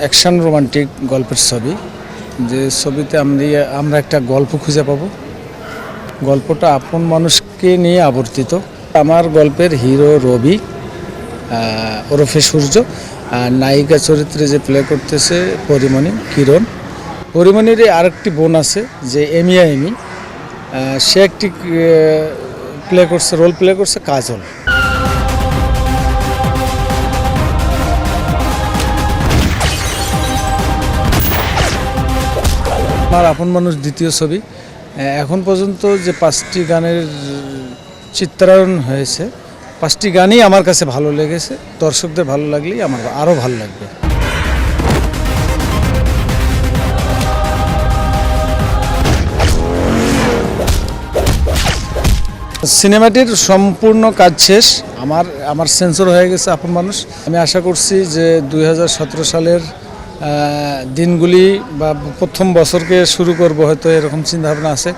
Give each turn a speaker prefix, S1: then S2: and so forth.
S1: Action romantic গল্পের ছবি, যে ছবিতে আমি, আমরা একটা গল্প খুঁজে পাবো। গল্পটা আপন মানুষকে নিয়ে আবর্তিত। আমার গল্পের হিরো রবি ওরফে সূর্য, আর নায়িকা চরিত্রে যে প্লে করতেছে পরিমণি, কিরণ। পরিমণির আরেকটি বোন আছে, যে এমিয়া এমি। সে একটি প্লে করছে রোল প্লে করছে কাজল। আমার আপন মানুষ দ্বিতীয় ছবি। এখন পর্যন্ত যে পাঁচটি গানের চিত্রায়ন হয়েছে, পাঁচটি গানই আমার কাছে ভালো লেগেছে। দর্শকদের ভালো লাগলেই আমার আরও ভালো লাগবে। সিনেমাটির সম্পূর্ণ কাজ শেষ। আমার আমার সেন্সর হয়ে গেছে আপন মানুষ। আমি আশা করছি যে দু হাজার সতেরো সালের দিনগুলি বা প্রথম বছরকে শুরু করব হয়তো এরকম চিন্তাভাবনা আছে।